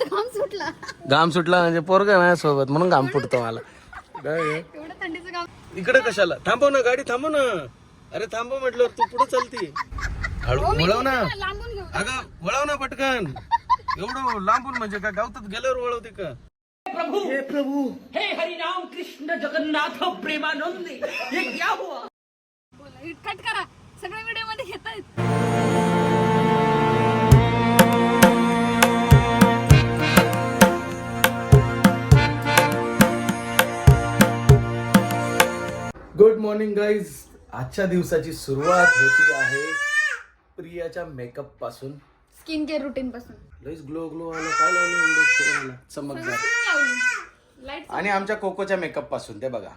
घाम सुटला. घाम सुटला म्हणजे पोरग माझ्यासोबत म्हणून घाम फुटतो मला. काय आहे? एवढं थंडीचं घाम. इकडे कशाला? थांबव ना गाडी थांबव ना. अरे थांबव म्हटलं तू पुढे चालती. हळू वळव ना. लांबून घेऊ अगं वळव ना पटकन. एवढं लांबून म्हणजे का गावतात गेल्यावर वळवते का? हे प्रभू. हे हरिनाम कृष्ण जगन्नाथ प्रेमानंदी. ये क्या हुआ? कट करा. सगळे व्हिडिओमध्ये घेत मॉर्निंग गाईज आजच्या दिवसाची सुरुवात होती आहे प्रियाच्या मेकअपपासून. स्किन केअर रुटीन पासून. लईच ग्लो ग्लो आला. काय लावलं एवढं चेहऱ्याला? चमकदार लाइट आणि आमच्या कोकोच्या मेकअपपासून ते बघा.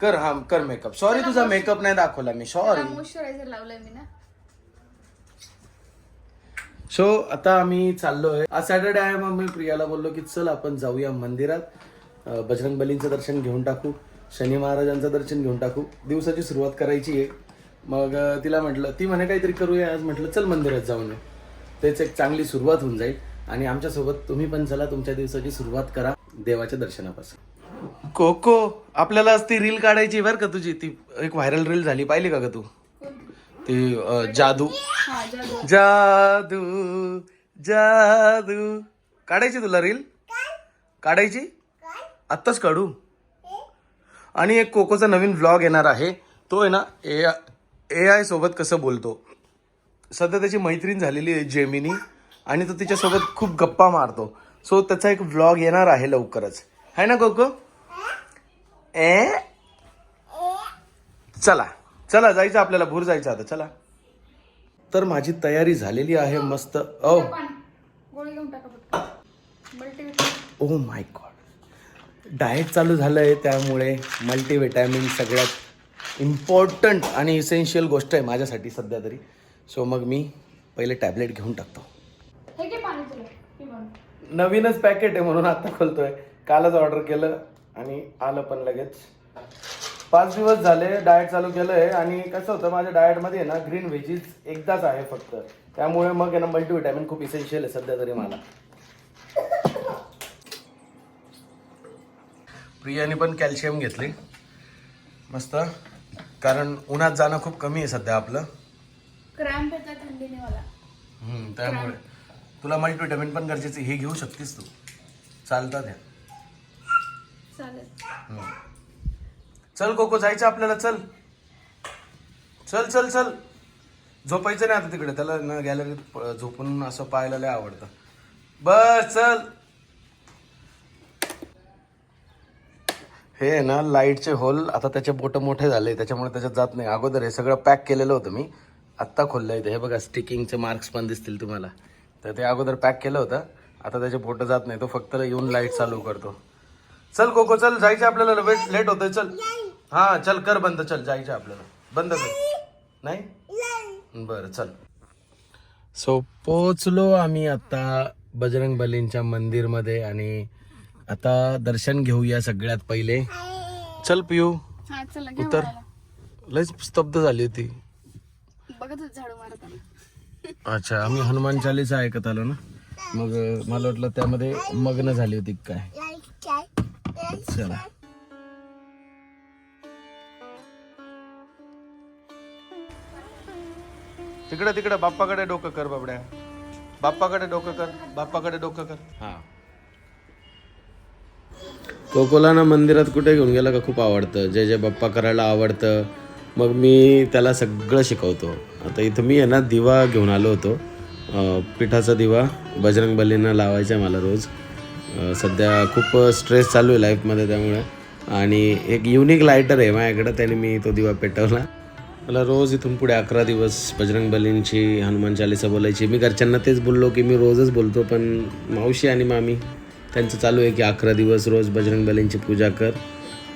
कर हा कर मेकअप सॉरी तुझा मेकअप नाही दाखवला मी. सॉरी मॉइश्चरायझर लावलंय मी ना. सो आता आम्ही चाललोय. आज सॅटर्डे आहे मग मी प्रियाला बोललो की चल आपण जाऊया मंदिरात. अं, बजरंग बलींचं दर्शन घेऊन टाकू. शनी महाराजांचं दर्शन घेऊन टाकू. दिवसाची सुरुवात करायची आहे. मग तिला म्हटलं ती म्हणे काहीतरी करूया. आज म्हटलं चल मंदिरात जाऊन तेच एक चांगली सुरुवात होऊन जाईल. आणि आमच्यासोबत तुम्ही पण चला तुमच्या दिवसाची सुरुवात करा देवाच्या दर्शनापासून. कोको आपल्याला आज ती रील काढायची बरं का तुझी? ती एक व्हायरल रील झाली पाहिली का ग तू? ती जादू. जादू जादू. काढायची तुला रील? काढायची? आत्ताच काढू. आणि एक कोकोचा नवीन व्लॉग येणार आहे. तो आहे ना ए ए आय सोबत कसं बोलतो? सध्या त्याची मैत्रीण झालेली आहे जेमिनी आणि तो तिच्यासोबत खूप गप्पा मारतो. सो त्याचा एक व्लॉग येणार आहे लवकरच. है ना कोको? ए? चला. चला जायचं आपल्याला. भूर जायचं आता. चला. तर माझी तयारी झालेली आहे मस्त. ओ माय गॉड डाएट चालू झालं आहे त्यामुळे मल्टीविटॅमिन सगळ्यात इम्पॉर्टंट आणि इसेन्शियल गोष्ट आहे माझ्यासाठी सध्या तरी. सो मग मी पहिले टॅबलेट घेऊन टाकतो. नवीनच पॅकेट आहे म्हणून आता खोलतोय. कालच ऑर्डर केलं आणि आलं पण लगेच. पाच दिवस झाले डाएट चालू केलं आहे आणि कसं होतं माझ्या डाएटमध्ये ना ग्रीन व्हेजीज एकदाच आहे फक्त. त्यामुळे मग ना मल्टीविटॅमिन खूप इसेन्शियल आहे सध्या तरी मला. प्रियाने पण कॅल्शियम घेतले. मस्त. कारण उन्हात जाणं खूप कमी आहे सध्या आपलं. क्रॅम्प येतात थंडीने मला. हम्म, त्यामुळे. तुला मल्टीविटॅमिन पण गरजेचं आहे. हे घेऊ शकतेस तू. चालतात ह्या चालेल. चल कोको जायचं आपल्याला. चल. चल चल चल. झोपायचं नाही आता तिकडे. त्याला ना गॅलरीत झोपून असं पाहायला लय आवडतं. बस चल. हे आहे ना लाईटचे होल आता त्याचे बोटं मोठे झाले त्याच्यामुळे त्याच्यात जात नाही. अगोदर हे सगळं पॅक केलेलं होतं मी. आत्ता खोललं इथे हे बघा स्टिकिंगचे मार्क्स पण दिसतील तुम्हाला. तर ते अगोदर पॅक केलं होतं. आता त्याचे बोटं जात नाही. तो फक्त येऊन लाइट चालू करतो. चल कोको चल. जायचं आपल्याला. वेट लेट होतोय. चल. हां चल कर बंद. चल जायचं आपल्याला. बंद कर. नाही? बरं चल. सो पोचलो आम्ही आता बजरंग बलींच्या मंदिरमध्ये आणि आता दर्शन घेऊया सगळ्यात पहिले. चल हा घ्या उतर. मला. लयच स्तब्ध झाली होती. अच्छा आम्ही हनुमान चालीसा ऐकत आलो ना? मग अं, मला वाटलं त्यामध्ये मग्न झाली होती काय? चला. तिकडे तिकडे बाप्पाकडे डोकं कर बाबड्या. बाप्पाकडे डोकं कर बाप्पाकडे डोकं कर. हा. कोकोलाना मंदिरात कुठे घेऊन गेला का खूप आवडतं? जे जे बाप्पा करायला आवडतं. मग मी त्याला सगळं शिकवतो. आता इथं मी आहे ना दिवा घेऊन आलो होतो. पिठाचा दिवा बजरंग बलींना लावायचा आहे मला रोज. सध्या खूप स्ट्रेस चालू आहे लाईफमध्ये त्यामुळे. आणि एक युनिक लायटर आहे माझ्याकडं त्याने मी तो दिवा पेटवला. मला रोज इथून पुढे अकरा दिवस बजरंग बलींची हनुमान चालीसा बोलायची. मी घरच्यांना तेच बोललो की मी रोजच बोलतो पण मावशी आणि मामी त्यांचं चालू आहे की अकरा दिवस रोज बजरंग बलींची पूजा कर.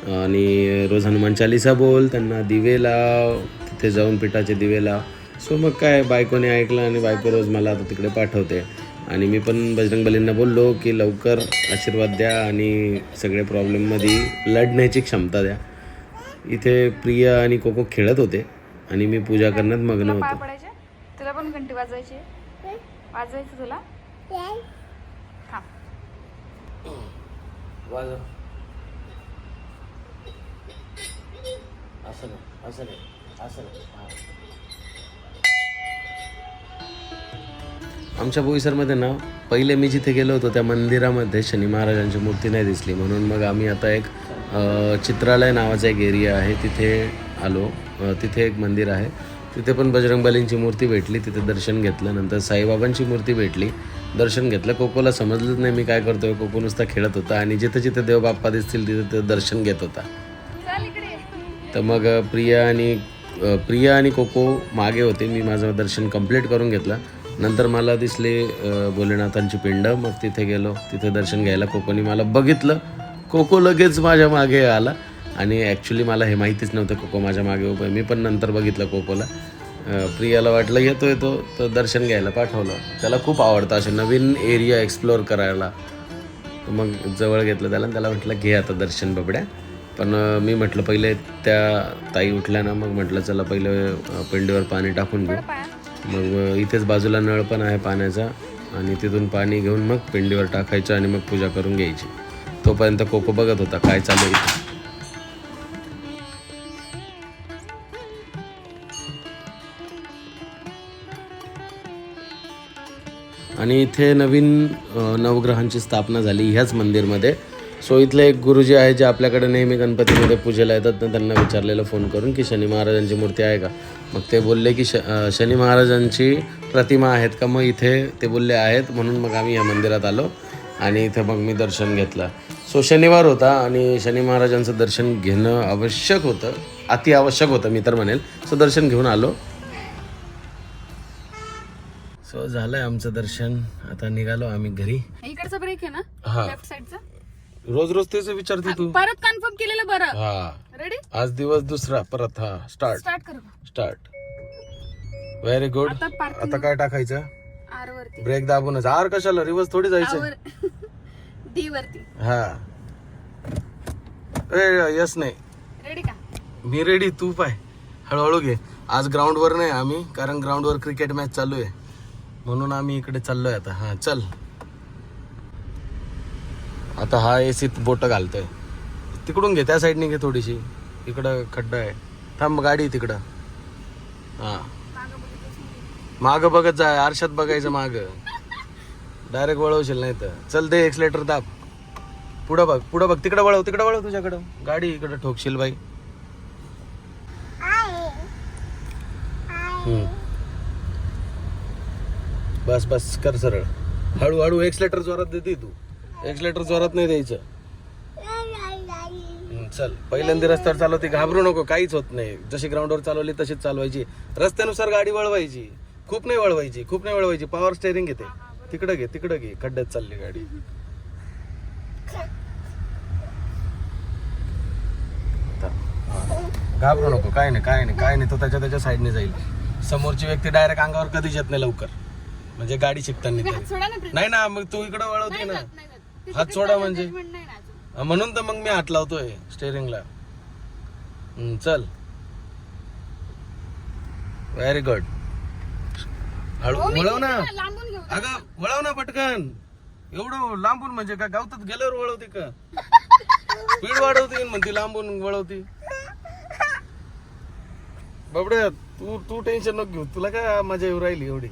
आणि रोज हनुमान चालीसा बोल त्यांना दिवे लाव तिथे जाऊन पिठाचे दिवे लाव. सो मग काय बायकोने ऐकलं आणि बायको रोज मला आता तिकडे पाठवते. आणि मी पण बजरंग बलींना बोललो की लवकर आशीर्वाद द्या आणि सगळे प्रॉब्लेममध्ये लढण्याची क्षमता द्या. इथे प्रिया आणि कोको खेळत होते आणि मी पूजा करण्यात मग्न होतो. तुला पण घंटी वाजवायची वाजवायची तुला? वाजव. असं नाही असं नाही असं नाही. आमच्या बोईसरमध्ये ना पहिले मी जिथे गेलो होतो त्या मंदिरामध्ये शनी महाराजांची मूर्ती नाही दिसली. म्हणून मग आम्ही आता एक चित्रालय नावाचा एक एरिया आहे. तिथे आलो. तिथे एक मंदिर आहे. तिथे पण बजरंगबलींची मूर्ती भेटली. तिथे दर्शन घेतलं. नंतर साईबाबांची मूर्ती भेटली. दर्शन घेतलं. कोकोला समजलंच नाही मी काय करतोय. कोको नुसता खेळत होता आणि जिथे जिथे देवबाप्पा दिसतील तिथे ते दर्शन घेत होता. तर मग प्रिया आणि प्रिया आणि कोको मागे होते. मी माझं दर्शन कंप्लीट करून घेतलं. नंतर मला दिसले भोलेनाथांची पिंड. मग तिथे गेलो. तिथे दर्शन घ्यायला कोकोनी मला बघितलं. कोको लगेच माझ्या मागे आला. आणि ॲक्च्युली मला हे माहितीच नव्हतं कोको माझ्या मागे उभं. मी पण नंतर बघितलं कोकोला. प्रियाला वाटलं येतो येतो तर दर्शन घ्यायला पाठवलं. त्याला खूप आवडतं असे नवीन एरिया एक्सप्लोअर करायला. मग जवळ घेतलं त्याला त्याला म्हटलं घे आता दर्शन बबड्या. पण मी म्हटलं पहिले त्या ताई उठल्या ना मग म्हटलं चला पहिले पिंडीवर पाणी टाकून घेऊ. मग इथेच बाजूला नळ पण आहे पाण्याचा आणि तिथून पाणी घेऊन मग पिंडीवर टाकायचं आणि मग पूजा करून घ्यायची. तोपर्यंत कोको बघत होता काय चालू आहे आणि इथे नवीन नवग्रहांची स्थापना झाली ह्याच मंदिरमध्ये. सो इथले एक गुरुजी आहे जे आपल्याकडे नेहमी गणपतीमध्ये पूजेला येतात त्यांना विचारलेलं फोन करून की शनी महाराजांची मूर्ती आहे का? मग ते बोलले की श शनी महाराजांची प्रतिमा आहेत का? मग इथे ते बोलले आहेत म्हणून मग आम्ही या मंदिरात आलो आणि इथे मग मी दर्शन घेतलं. सो शनिवार होता आणि शनी महाराजांचं दर्शन घेणं आवश्यक होतं अति आवश्यक होतं मी तर म्हणेल. सो दर्शन घेऊन आलो. सो झालंय आमचं दर्शन. आता निघालो आम्ही घरी. इकडचा ब्रेक आहे ना? हा. लेफ्ट रोज रोज तेच विचारते तू. परत कन्फर्म केलेलं बरं. हा. रेडी आज दिवस दुसरा परत हा स्टार्ट स्टार्ट करू स्टार्ट व्हेरी गुड आता काय टाकायचं? आर वरती. ब्रेक दाबूनच. आर कशाला? रिवर्स थोडी जायचं. आवर डी वरती. हा. ए यस नाही. रेडी का? मी रेडी तू पाय. हळूहळू घे. आज ग्राउंडवर नाही आम्ही कारण ग्राउंडवर क्रिकेट मॅच चालू आहे. म्हणून आम्ही इकडे चाललोय आता. हा चल. आता हा एसीत बोट घालतोय. तिकडून घे त्या साईडने घे थोडीशी. इकडं खड्डा आहे. थांब गाडी तिकडं. हा. माग बघत जाय आरशात बघायचं माग. डायरेक्ट वळवशील नाही तर. चल दे एक्सलेटर दाब. पुढं बघ पुढं बघ. तिकडं वळव तिकडं वळव तुझ्याकडं. गाडी इकडं ठोकशील बाई हम्म. बस बस कर सरळ. हळूहळू एक्सलेटर जोरात देते तू. एक्सलेटर जोरात नाही द्यायचं. चल. पहिल्यांदा रस्त्यावर चालवते घाबरू नको काहीच होत नाही. जशी ग्राउंडवर चालवली तशीच चालवायची. रस्त्यानुसार गाडी वळवायची. खूप नाही वळवायची खूप नाही वळवायची. पॉवर स्टेअरिंग घेते. तिकडं घे तिकडं घे. खड्ड्यात चालली गाडी. घाबरू नको काय नाही काय नाही काय नाही. तो त्याच्या त्याच्या साईडने जाईल. समोरची व्यक्ती डायरेक्ट अंगावर कधीच येत नाही लवकर. म्हणजे गाडी शिकताना तुम्ही तरी. हात सोडा ना प्रिन्स. नाही ना मग तू इकडं वळवते ना. नाही जात, नाही जात. ते हात सोडा म्हणजे? judgment नाही ना अजून. म्हणून तर मग मी हात लावतोय स्टेअरिंगला चल. व्हेरी गुड हळू हो, मी वळव ना. घेते लांबून घेऊ अगं वळव ना पटकन. एवढं लांबून म्हणजे का गावतात गेल्यावर वळवते का? स्पीड वाढवते म्हणते लांबून वळवते. बाबड्या तू तू टेन्शन नको घेऊ. तुला काय मजा येऊ राहिली एवढी?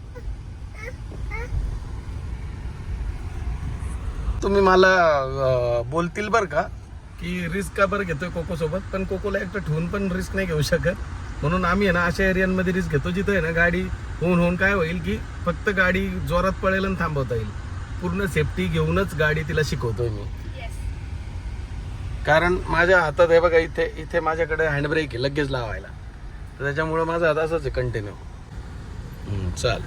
तुम्ही मला अं, बोलतील बर का? की रिस्क का बरं घेतोय कोको सोबत? पण कोकोला एकटं ठेवून पण रिस्क नाही घेऊ शकत. म्हणून आम्ही आहे ना अशा एरियांमध्ये रिस्क घेतो जिथं आहे ना गाडी होऊन होऊन काय होईल की फक्त गाडी जोरात पळेल आणि थांबवता येईल. पूर्ण सेफ्टी घेऊनच गाडी तिला शिकवतोय मी. कारण माझ्या हातात आहे बघा इथे इथे माझ्याकडे हँडब्रेक आहे लगेच लावायला. तर त्याच्यामुळं माझा हात असंच आहे कंटिन्यू चाल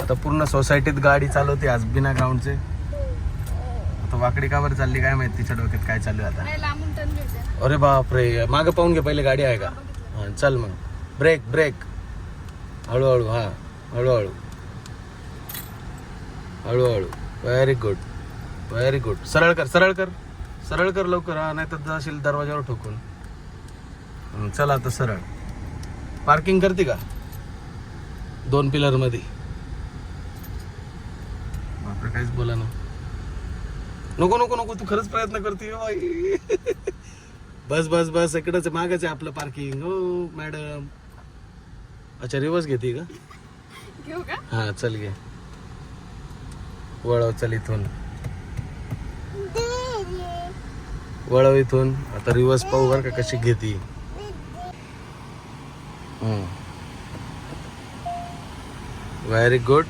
आता पूर्ण सोसायटीत गाडी चालवते आज बिना ग्राउंडचे आता वाकडी का बरं चालली काय माहिती तिच्या डोक्यात काय चालू आहे आता. अरे बापरे मागं पाहून घे पहिले गाडी आहे का? हां चल मग. ब्रेक ब्रेक हळूहळू हां. हळूहळू. हळूहळू. व्हेरी गुड व्हेरी गुड सरळ कर सरळ कर. सरळ कर लवकर हा नाही तर जाशील दरवाजावर ठोकून. चल आता सरळ. पार्किंग करते का? दोन पिलरमध्ये काहीच बोला ना. नको नको नको तू खरंच प्रयत्न करते हो बाई बस बस बस इकडंच मागच आहे आपलं पार्किंग हो मॅडम अच्छा रिवर्स घेते का? घेऊ का? हा चल घे. वळव चल इथून. वळव इथून. आता रिवर्स पाहू बरं का कशी घेते. व्हेरी गुड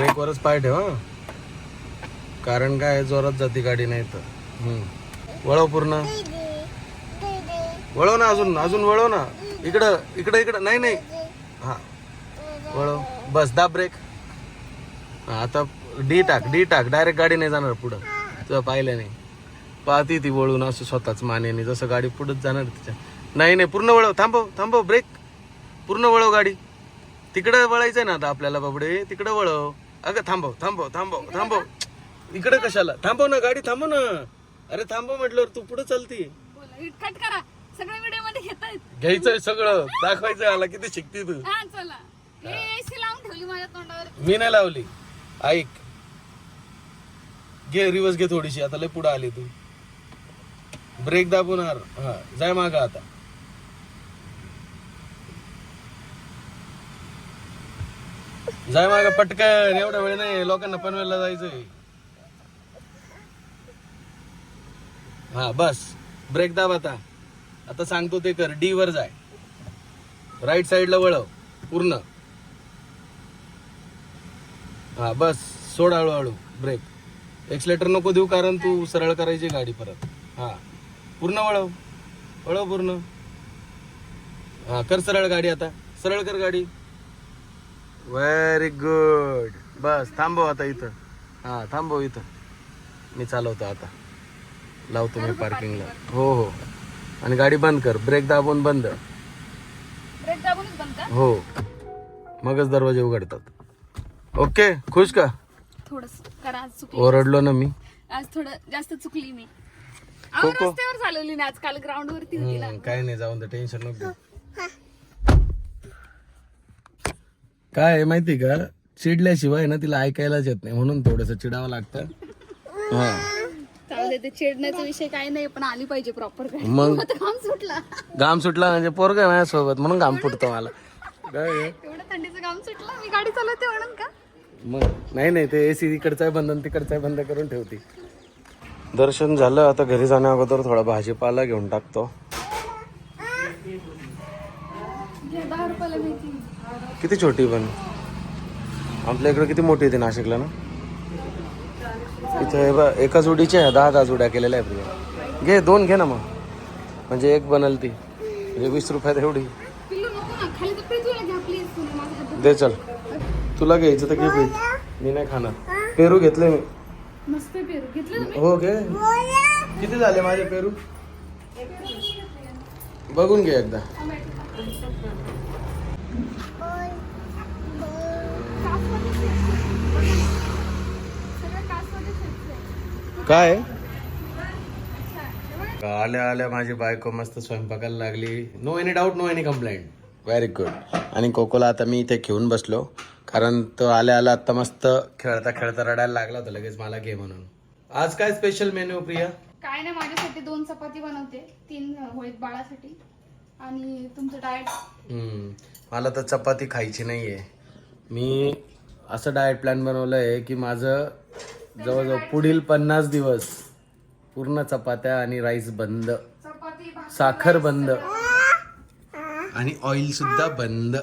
ब्रेकवरच पाय ठेव हा. कारण काय जोरात जाते गाडी नाही तर. वळव पूर्ण. वळव ना अजून अजून वळव ना. इकडं इकडं इकडं. नाही नाही. हा. वळव. बस दा ब्रेक. हा, आता डी टाक डी टाक. डायरेक्ट गाडी नाही जाणार पुढं. तुझं पाहिलं नाही. पाहती ती वळून असं स्वतःच मानेने जसं गाडी पुढंच जाणार तिच्या. नाही नाही पूर्ण वळव. थांबव थांबव ब्रेक. पूर्ण वळव गाडी. तिकडं वळायचं ना आता आपल्याला बाबडे. तिकडं वळव. अगं थांबव थांबव थांबव थांबव. इकडं कशाला? थांबव ना गाडी थांबव ना. अरे थांबव म्हटल्यावर तू पुढे चालती. बोला हिट कट करा. सगळे व्हिडिओमध्ये घेत आहेत घ्यायचंय सगळं. दाखवायचं आला किती शिकते तू. हा चला. हे एसी लावून ठेवली माझ्या तोंडावर. मी नाही लावली. ऐक. घे रिवर्स घे थोडीशी. आता लय पुढे आली तू. ब्रेक दाबून हार हा जाय माग आता. जाय माग पटकन. एवढा वेळ नाही लोकांना पनवेलला जायचंय. हा बस. ब्रेक दाब आता आता सांगतो ते कर. डी वर जाय. राईट साईडला वळव. पूर्ण. हा बस. सोड हळूहळू. ब्रेक एक्सलेटर नको देऊ कारण तू सरळ करायची गाडी परत. हा. पूर्ण वळव. वळव पूर्ण. हा कर सरळ गाडी आता. सरळ कर गाडी. व्हेरी गुड बस थांबव आता इथं. हा थांबव इथं. मी चालवतो आता. लावतो मी पार्किंगला हो हो. आणि गाडी बंद कर. ब्रेक दाबून बंद. ब्रेक दाबूनच बंद का? हो. मगच दरवाजे उघडतात. ओके खुश का? थोडस करा आज चुकली. ओरडलो ना मी. आज थोडं जास्त चुकली मी. रस्त्यावर चालवली ना आजकाल ग्राउंड वरती होती ना. हम्म, काय नाही जाऊन टेन्शन नको घेऊ. काय आहे माहिती का? चिडल्याशिवाय ना तिला ऐकायलाच येत नाही. म्हणून थोडस चिडावं लागतं. हा. चालू ते चिडण्याचा विषय काय नाही पण आली पाहिजे प्रॉपर मग? काम सुटला. घाम सुटला म्हणजे पोरग माझ्यासोबत म्हणून घाम फुटतो मला. काय आहे? एवढं थंडीचं काम सुटलं? मी गाडी चालवते म्हणून का? मग? नाही नाही ते एसी इकडचा आहे बंद आणि तिकडचा आहे बंद करून ठेवते. दर्शन झालं आता घरी जाण्या अगोदर थोडा भाजीपाला घेऊन टाकतो घे, दहा रुपयाला मेथी किती छोटी पण? आपल्या इकडे किती मोठी येते नाशिकला ना? इथे बघ, एका जोडीच्या आहे, दहा दहा जोड्या केलेल्या आहे प्रिया घे दोन घे ना मग. म्हणजे एक बनल ती. म्हणजे वीस रुपयात एवढी. दे चल. तुला घ्यायचं तर घे प्रीत मी नाही खाणार. पेरू घेतले मी. हो घे. किती झाले माझे पेरू? बघून घे एकदा. काय. हे. आल्या आल्या माझी बायको मस्त स्वयंपाकाला लागली. No any doubt no any complaint very good आणि कोकोला आता मी इथे घेऊन बसलो. कारण तो आल्या आला आता मस्त खेळता खेळता रडायला लागला होता. लगेच मला घे म्हणून. आज काय स्पेशल मेन्यू प्रिया? काय नाही माझ्यासाठी दोन चपाती बनवते. तीन होळीत बाळासाठी. आणि तुमचं डाएट हम्म, मला तर चपाती खायची नाहीये. मी असं डाएट प्लॅन बनवलं आहे की माझं जवळजवळ पुढील पन्नास दिवस पूर्ण चपात्या आणि राईस बंद. साखर बंद. आणि ऑइल सुद्धा बंद.